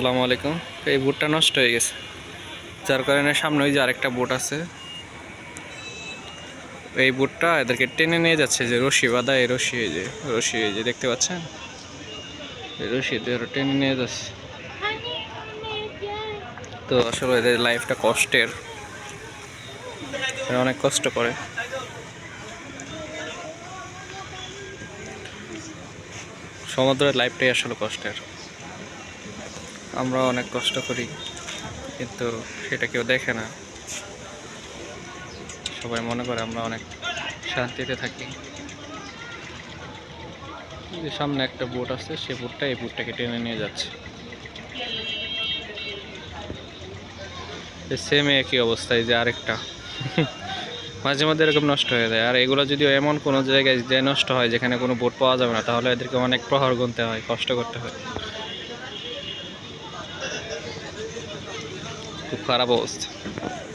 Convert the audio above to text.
আসসালামু আলাইকুম। এই বোটটা নষ্ট হয়ে গেছে। যার কারণে সামনে ওই যে আরেকটা বোট আছে। এই বোটটা এদেরকে টেনে নিয়ে যাচ্ছে যে রশি বাঁধা, এই রশি যে, রশি এই যে, দেখতে পাচ্ছেন? এই রশি টেনে নিয়ে যাচ্ছে। তো আসলে এদের লাইফটা কষ্টের। অনেক কষ্ট করে। সমুদ্রের লাইফটাই আসলে কষ্টের। আমরা অনেক কষ্ট করি, কিন্তু সেটা কেউ দেখে না। সবাই মনে করে আমরা অনেক শান্তিতে থাকি। যে সামনে একটা বোট আছে সেই বোটটা এই বোটটাকে টেনে নিয়ে যাচ্ছে। সেম একই অবস্থায় যে আরেকটা। মাঝে মধ্যে এরকম নষ্ট হয়ে যায়। আর এগুলো যদি এমন কোনো জায়গায় যে নষ্ট হয়, যেখানে কোনো বোট পাওয়া যাবে না, তাহলে এদেরকে অনেক প্রহর গুনতে হয়, কষ্ট করতে হয়। খুব খারাপ অবস্থা